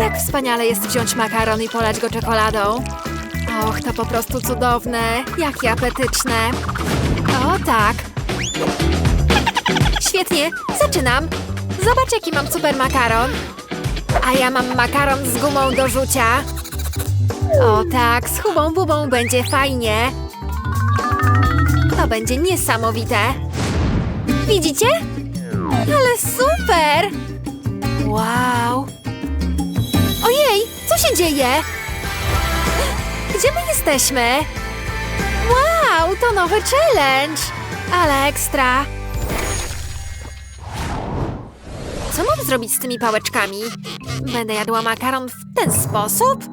Jak wspaniale jest wziąć makaron i polać go czekoladą. Och, to po prostu cudowne. Jakie apetyczne. O, tak. Świetnie, zaczynam. Zobacz, jaki mam super makaron. A ja mam makaron z gumą do rzucia. O tak, z hubą bubą będzie fajnie. To będzie niesamowite. Widzicie? Ale super! Wow! Co się dzieje? Gdzie my jesteśmy? Wow, to nowy challenge! Ale ekstra! Co mam zrobić z tymi pałeczkami? Będę jadła makaron w ten sposób?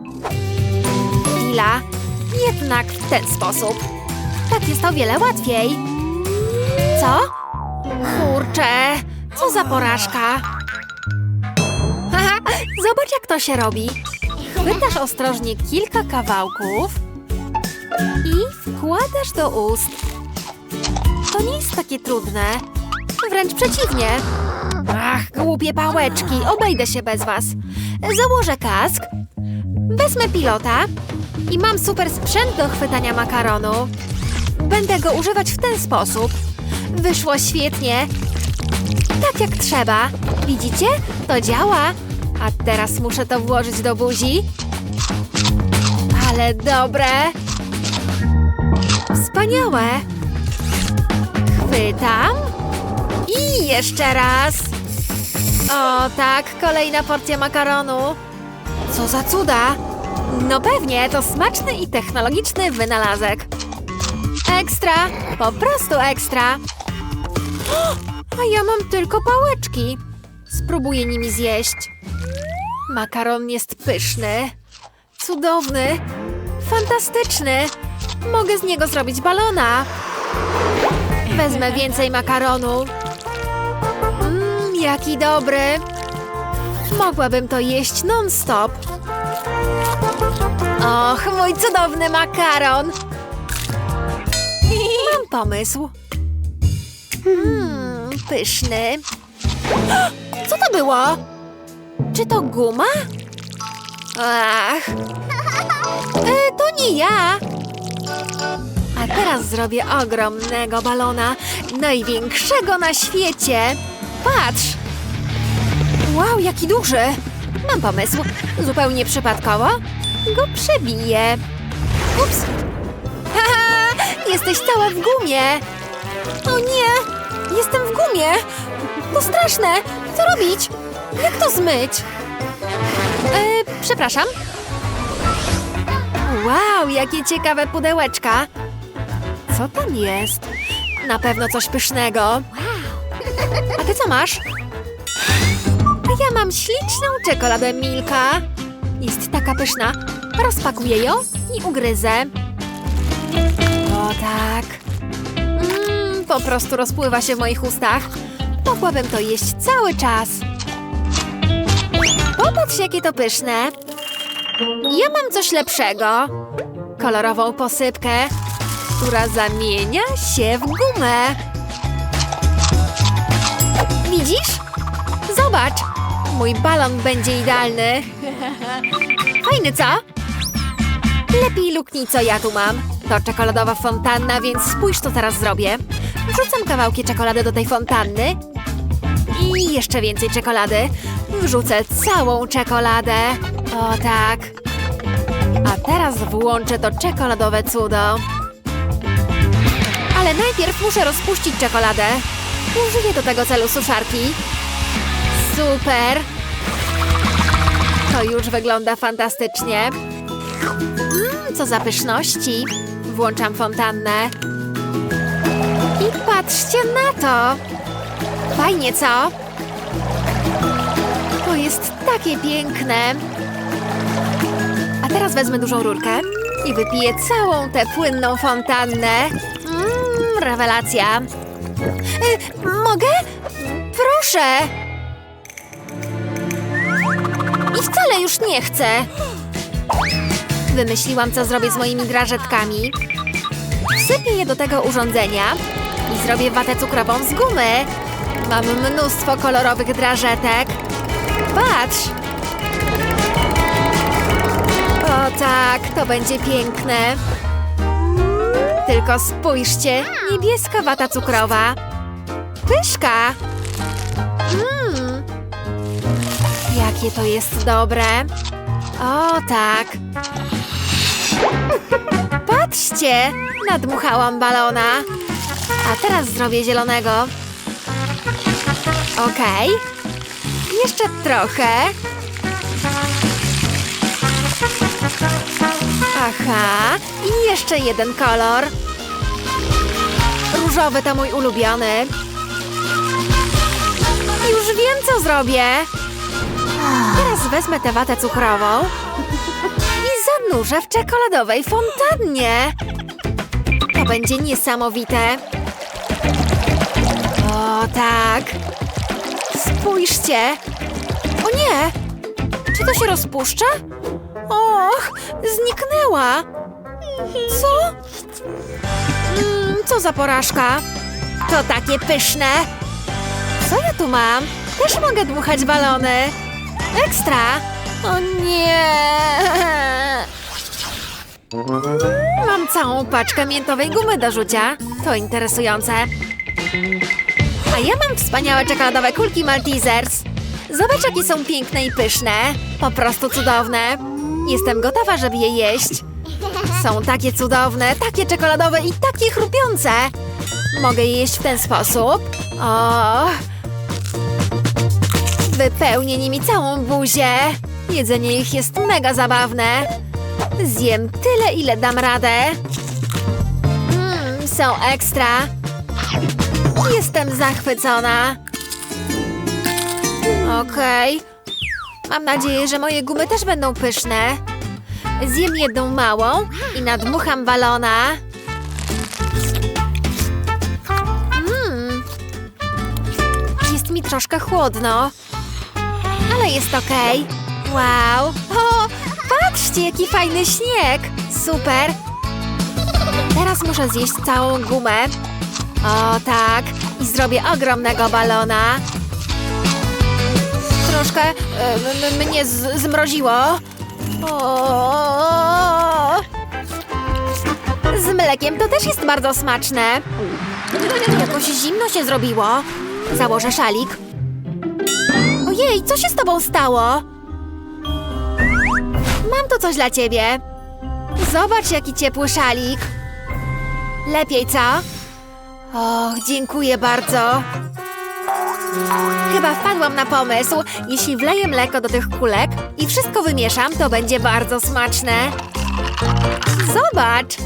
Chwila. Jednak w ten sposób. Tak jest o wiele łatwiej. Co? Kurczę, co za porażka. Zobacz jak to się robi. Chwytasz ostrożnie kilka kawałków i wkładasz do ust. To nie jest takie trudne. Wręcz przeciwnie. Ach, głupie pałeczki, obejdę się bez was. Założę kask, wezmę pilota i mam super sprzęt do chwytania makaronu. Będę go używać w ten sposób. Wyszło świetnie. Tak jak trzeba. Widzicie? To działa. A teraz muszę to włożyć do buzi. Ale dobre. Wspaniałe. Chwytam. I jeszcze raz. O tak, kolejna porcja makaronu. Co za cuda. No pewnie, to smaczny i technologiczny wynalazek. Ekstra, po prostu ekstra. A ja mam tylko pałeczki. Spróbuję nimi zjeść. Makaron jest pyszny, cudowny, fantastyczny. Mogę z niego zrobić balona. Wezmę więcej makaronu. Mmm, jaki dobry. Mogłabym to jeść non-stop. Och, mój cudowny makaron. Mam pomysł. Mmm, pyszny. Co to było? Czy to guma? Ach. E, to nie ja. A teraz zrobię ogromnego balona, największego na świecie. Patrz! Wow, jaki duży! Mam pomysł. Zupełnie przypadkowo go przebiję. Ups! Haha! Jesteś cała w gumie! O nie! Jestem w gumie! To straszne! Co robić? Jak to zmyć? E, przepraszam. Wow, jakie ciekawe pudełeczka! Co tam jest? Na pewno coś pysznego. A ty co masz? Ja mam śliczną czekoladę Milka. Jest taka pyszna. Rozpakuję ją i ugryzę. O tak. Mmm, po prostu rozpływa się w moich ustach. Mogłabym to jeść cały czas. Popatrz, jakie to pyszne. Ja mam coś lepszego. Kolorową posypkę, która zamienia się w gumę. Widzisz? Zobacz! Mój balon będzie idealny. Fajny, co? Lepiej luknij, co ja tu mam. To czekoladowa fontanna, więc spójrz, co teraz zrobię. Wrzucam kawałki czekolady do tej fontanny. I jeszcze więcej czekolady. Wrzucę całą czekoladę. O tak. A teraz włączę to czekoladowe cudo. Ale najpierw muszę rozpuścić czekoladę. Użyję do tego celu suszarki. Super! To już wygląda fantastycznie. Mmm, co za pyszności. Włączam fontannę. I patrzcie na to! Fajnie, co? To jest takie piękne. A teraz wezmę dużą rurkę i wypiję całą tę płynną fontannę. Mmm, rewelacja. Y, mogę? Proszę! I wcale już nie chcę. Wymyśliłam, co zrobię z moimi drażetkami. Wsypię je do tego urządzenia i zrobię watę cukrową z gumy. Mam mnóstwo kolorowych drażetek. Patrz! tak, to będzie piękne. Tylko spójrzcie, niebieska wata cukrowa. Pyszka! Mmm, jakie to jest dobre. O, tak. Patrzcie, nadmuchałam balona. A teraz zrobię zielonego. Okej. Jeszcze trochę. Aha, i jeszcze jeden kolor. Różowy to mój ulubiony. Już wiem, co zrobię. Teraz wezmę tę watę cukrową i zanurzę w czekoladowej fontannie. To będzie niesamowite. O, tak. Spójrzcie. O nie! Czy to się rozpuszcza? Och, zniknęła. Co? Mm, co za porażka? To takie pyszne. Co ja tu mam? Też mogę dmuchać balony. Ekstra. O nie. Mam całą paczkę miętowej gumy do rzucia. To interesujące. A ja mam wspaniałe czekoladowe kulki Maltesers. Zobacz, jakie są piękne i pyszne. Po prostu cudowne. Jestem gotowa, żeby je jeść. Są takie cudowne, takie czekoladowe i takie chrupiące. Mogę je jeść w ten sposób. O! Wypełnię nimi całą buzię. Jedzenie ich jest mega zabawne. Zjem tyle, ile dam radę. Mmm, są ekstra. Jestem zachwycona. Okej. Mam nadzieję, że moje gumy też będą pyszne. Zjem jedną małą i nadmucham balona. Mmm. Jest mi troszkę chłodno. Ale jest okej. Wow. O, patrzcie, jaki fajny śnieg. Super. Teraz muszę zjeść całą gumę. O tak. I zrobię ogromnego balona. Troszkę m- mnie zmroziło. O! Z mlekiem to też jest bardzo smaczne. Jakoś zimno się zrobiło. Założę szalik. Ojej, co się z tobą stało? Mam tu coś dla ciebie. Zobacz, jaki ciepły szalik. Lepiej, co? Och, dziękuję bardzo. Chyba wpadłam na pomysł. Jeśli wleję mleko do tych kulek i wszystko wymieszam, to będzie bardzo smaczne. Zobacz!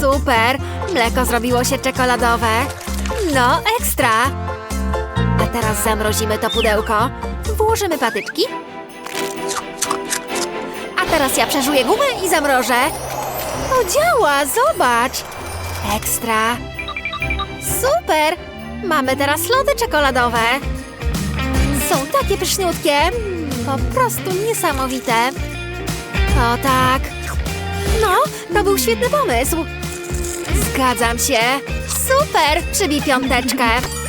Super! Mleko zrobiło się czekoladowe. No, ekstra! A teraz zamrozimy to pudełko. Włożymy patyczki. A teraz ja przeżuję gumę i zamrożę. To działa, zobacz! Ekstra! Super! Mamy teraz lody czekoladowe. Są takie pyszniutkie. Po prostu niesamowite. O tak. No, to był świetny pomysł. Zgadzam się. Super! Przybij piąteczkę.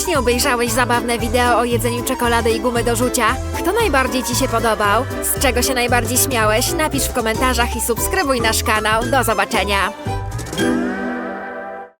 Właśnie obejrzałeś zabawne wideo o jedzeniu czekolady i gumy do rzucia. Kto najbardziej Ci się podobał? Z czego się najbardziej śmiałeś? Napisz w komentarzach i subskrybuj nasz kanał. Do zobaczenia!